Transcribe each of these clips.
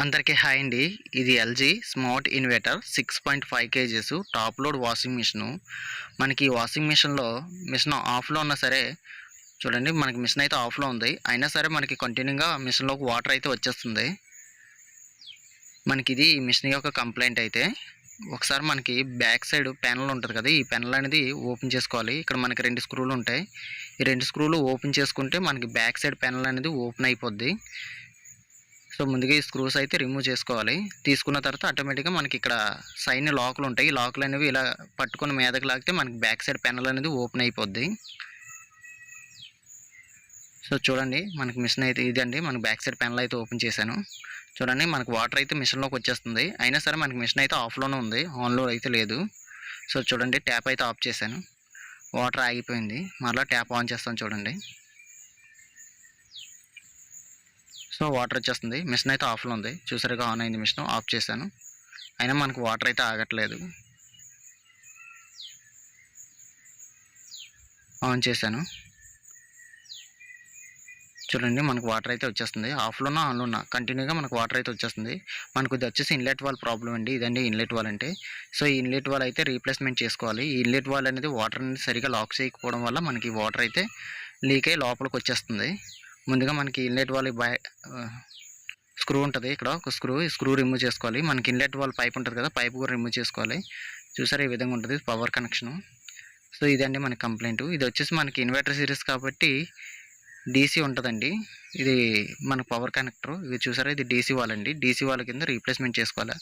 అందరికీ హాయ్ అండి. ఇది LG smart inverter six point five kgs top load washing machine. మనకి ఈ వాషింగ్ మిషన్లో మిషన్ ఆఫ్లో ఉన్నా సరే చూడండి మనకి మిషన్ అయితే ఆఫ్లో ఉంది. అయినా సరే మనకి కంటిన్యూగా మిషన్లోకి వాటర్ అయితే వచ్చేస్తుంది. మనకి ఇది మిషన్ యొక్క కంప్లైంట్ అయితే. ఒకసారి మనకి బ్యాక్ సైడ్ పెనల్ ఉంటుంది కదా ఈ పెనల్ అనేది ఓపెన్ చేసుకోవాలి. ఇక్కడ మనకి రెండు స్క్రూలు ఉంటాయి. ఈ రెండు స్క్రూలు ఓపెన్ చేసుకుంటే మనకి బ్యాక్ సైడ్ పెనల్ అనేది ఓపెన్ అయిపోద్ది. సో ముందుగా ఈ స్క్రూస్ అయితే రిమూవ్ చేసుకోవాలి. తీసుకున్న తర్వాత ఆటోమేటిక్గా మనకి ఇక్కడ సైన్ లాకులు ఉంటాయి. ఈ లాకులు అనేవి ఇలా పట్టుకుని మీదకి లాగితే మనకి బ్యాక్ సైడ్ పెనల్ అనేది ఓపెన్ అయిపోద్ది. సో చూడండి మనకి మిషన్ అయితే ఇదండి. మనకి బ్యాక్ సైడ్ పెనల్ అయితే ఓపెన్ చేశాను. చూడండి మనకి వాటర్ అయితే మిషన్లోకి వచ్చేస్తుంది. అయినా సరే మనకి మిషన్ అయితే ఆఫ్లోనే ఉంది. ఆన్లో అయితే లేదు. సో చూడండి ట్యాప్ అయితే ఆఫ్ చేశాను. వాటర్ ఆగిపోయింది. మరలా ట్యాప్ ఆన్ చేస్తాను చూడండి. సో వాటర్ వచ్చేస్తుంది. మిషన్ అయితే ఆఫ్లో ఉంది. చూసారుగా ఆన్ అయింది మిషన్. ఆఫ్ చేశాను. అయినా మనకు వాటర్ అయితే ఆగట్లేదు. ఆన్ చేశాను. చూడండి మనకు వాటర్ అయితే వచ్చేస్తుంది. ఆఫ్లోనా ఆన్లోనా? కంటిన్యూగా మనకు వాటర్ అయితే వచ్చేస్తుంది. మనకు ఇది వచ్చేసి ఇన్లెట్ వాల్ ప్రాబ్లం అండి. ఇదండి ఇన్లెట్ వాల్ అంటే. సో ఈ ఇన్లెట్ వాల్ అయితే రీప్లేస్మెంట్ చేసుకోవాలి. ఈ ఇన్లెట్ వాల్ అనేది వాటర్ అనేది సరిగా లాక్ చేయకపోవడం వల్ల మనకి వాటర్ అయితే లీక్ అయ్యి లోపలికి వచ్చేస్తుంది. ముందుగా మనకి ఇన్లెట్ వాల్ బయ స్క్రూ ఉంటుంది ఇక్కడ. ఒక స్క్రూ ఈ స్క్రూ రిమూవ్ చేసుకోవాలి. మనకి ఇన్లెట్ వాల్ పైప్ ఉంటుంది కదా పైప్ కూడా రిమూవ్ చేసుకోవాలి. చూసారా ఈ విధంగా ఉంటుంది పవర్ కనెక్షను. సో ఇదండి మన కంప్లైంట్. ఇది వచ్చేసి మనకి ఇన్వర్టర్ సిరీస్ కాబట్టి డీసీ ఉంటుందండి. ఇది మన పవర్ కనెక్టర్. ఇది చూసారా? ఇది డీసీ వాల్ అండి. డీసీ వాల్ కింద రీప్లేస్మెంట్ చేసుకోవాలి.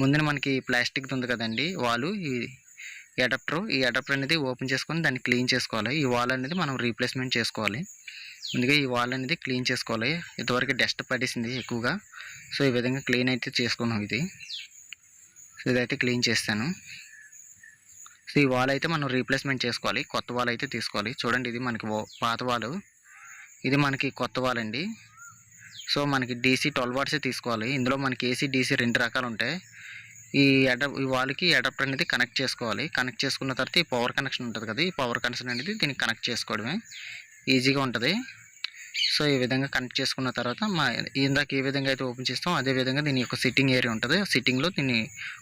ముందున మనకి ప్లాస్టిక్ ఉంది కదండి వాలు ఈ అడాప్టర్. ఈ అడాప్టర్ అనేది ఓపెన్ చేసుకొని దాన్ని క్లీన్ చేసుకోవాలి. ఈ వాల్ అనేది మనం రీప్లేస్మెంట్ చేసుకోవాలి. ముందుగా ఈ వాల్ అనేది క్లీన్ చేసుకోవాలి. ఇంతవరకు డస్ట్ పడేసింది ఎక్కువగా. సో ఈ విధంగా క్లీన్ అయితే చేసుకున్నాం ఇది. సో ఇదైతే క్లీన్ చేస్తాను. సో ఈ వాల్ అయితే మనం రీప్లేస్మెంట్ చేసుకోవాలి. కొత్త వాల్ అయితే తీసుకోవాలి. చూడండి ఇది మనకి పాత వాల్ ఇది మనకి కొత్త వాల్ అండి. సో మనకి డీసీ ట్వెల్వ్ వాట్సే తీసుకోవాలి. ఇందులో మనకి ఏసీ డీసీ రెండు రకాలు ఉంటాయి. ఈ అడ ఈ వాల్కి అడాప్టర్ అనేది కనెక్ట్ చేసుకోవాలి. కనెక్ట్ చేసుకున్న తర్వాత ఈ పవర్ కనెక్షన్ ఉంటుంది కదా. ఈ పవర్ కనెక్షన్ అనేది దీనికి కనెక్ట్ చేసుకోవడమే. ఈజీగా ఉంటుంది. సో ఈ విధంగా కనెక్ట్ చేసుకున్న తర్వాత మా ఇందాక ఏ విధంగా అయితే ఓపెన్ చేస్తాం అదే విధంగా దీని యొక్క సిట్టింగ్ ఏరియా ఉంటుంది. సిట్టింగ్లో దీన్ని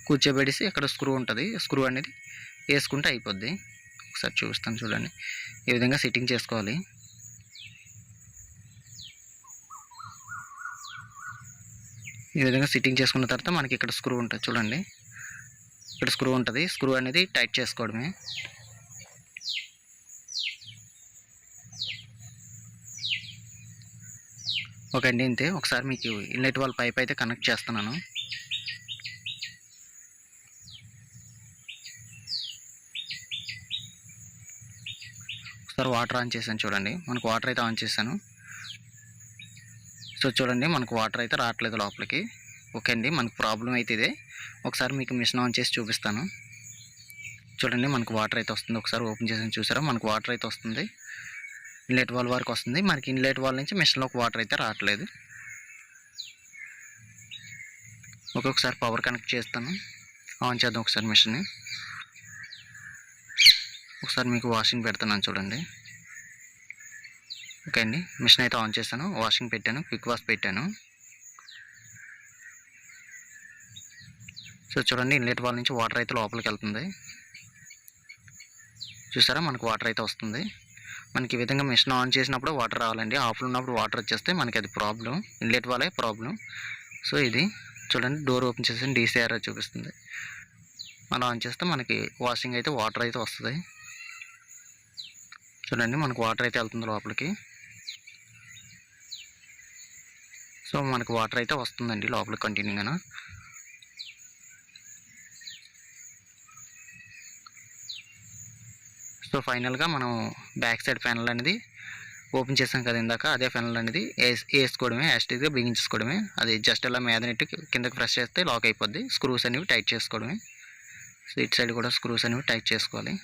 కూర్చోబెడిసి అక్కడ స్క్రూ ఉంటుంది స్క్రూ అనేది వేసుకుంటే అయిపోద్ది. ఒకసారి చూపిస్తాను చూడండి. ఈ విధంగా సిట్టింగ్ చేసుకోవాలి. ఈ విధంగా సిట్టింగ్ చేసుకున్న తర్వాత మనకి ఇక్కడ స్క్రూ ఉంటుంది చూడండి. ఇక్కడ స్క్రూ ఉంటుంది. స్క్రూ అనేది టైట్ చేసుకోవడమే. ఓకే అండి ఇంతే. ఒకసారి మీకు ఇన్లెట్ వాళ్ళ పైప్ అయితే కనెక్ట్ చేస్తున్నాను. ఒకసారి వాటర్ ఆన్ చేశాను చూడండి. మనకు వాటర్ అయితే ఆన్ చేశాను. సో చూడండి మనకు వాటర్ అయితే రావట్లేదు లోపలికి. ఓకే అండి మనకు ప్రాబ్లం అయితే ఇదే. ఒకసారి మీకు మిషన్ ఆన్ చేసి చూపిస్తాను. చూడండి మనకు వాటర్ అయితే వస్తుంది. ఒకసారి ఓపెన్ చేసి చూసారా? మనకు వాటర్ అయితే వస్తుంది. ఇన్లెట్ వాల్ వరకు వస్తుంది. మనకి ఇన్లెట్ వాల్ నుంచి మిషన్లోకి వాటర్ అయితే రావట్లేదు. ఒక్కొక్కసారి పవర్ కనెక్ట్ చేస్తాను. ఆన్ చేద్దాం ఒకసారి మిషన్ని. ఒకసారి మీకు వాషింగ్ పెడుతున్నాను చూడండి. ఓకే అండి. మిషన్ అయితే ఆన్ చేస్తాను వాషింగ్ పెట్టాను. క్విక్ వాష్ పెట్టాను. సో చూడండి ఇన్లెట్ వాల్ నుంచి వాటర్ అయితే లోపలికి వెళ్తుంది. చూసారా? మనకు వాటర్ అయితే వస్తుంది. మనకి ఈ విధంగా మిషన్ ఆన్ చేసినప్పుడు వాటర్ రావాలండి. ఆఫ్లో ఉన్నప్పుడు వాటర్ వచ్చేస్తే మనకి అది ప్రాబ్లం ఇన్లెట్ వాళ్ళే ప్రాబ్లం సో ఇది చూడండి డోర్ ఓపెన్ చేసి డీసీఆర్ చూపిస్తుంది. మనం ఆన్ చేస్తే మనకి వాషింగ్ అయితే వాటర్ అయితే వస్తుంది. చూడండి మనకు వాటర్ అయితే వెళ్తుంది లోపలికి. సో మనకు వాటర్ అయితే వస్తుందండి లోపలికి కంటిన్యూగా సో ఫైనల్గా మనం బ్యాక్ సైడ్ ప్యానల్ అనేది ఓపెన్ చేసాం కదా ఇందాక అదే ఫెనల్ అనేది వేసుకోవడమే యాస్టిక్గా బిగించుకోవడమే అది జస్ట్ అలా మీద నెట్టి కిందకి ప్రెస్ చేస్తే లాక్ అయిపోద్ది. స్క్రూస్ అనేవి టైట్ చేసుకోవడమే. సో ఇటు సైడ్ కూడా స్క్రూస్ అనేవి టైట్ చేసుకోవాలి.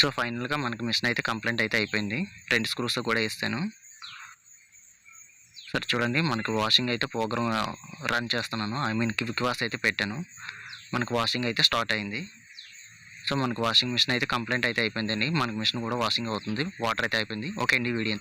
సో ఫైనల్గా మనకి మిషన్ అయితే కంప్లైంట్ అయితే అయిపోయింది. రెండు స్క్రూస్ కూడా వేస్తాను సరే చూడండి మనకి వాషింగ్ అయితే ప్రోగ్రామ్ రన్ చేస్తున్నాను. ఐ మీన్ క్విక్ వాష్ అయితే పెట్టాను. మనకు వాషింగ్ అయితే స్టార్ట్ అయింది. సో మనకు వాషింగ్ మిషన్ అయితే కంప్లైంట్ అయితే అయిపోయిందండి. మనకి మిషన్ కూడా వాషింగ్ అవుతుంది. వాటర్ అయితే అయిపోయింది. ఓకే అండి వీడియో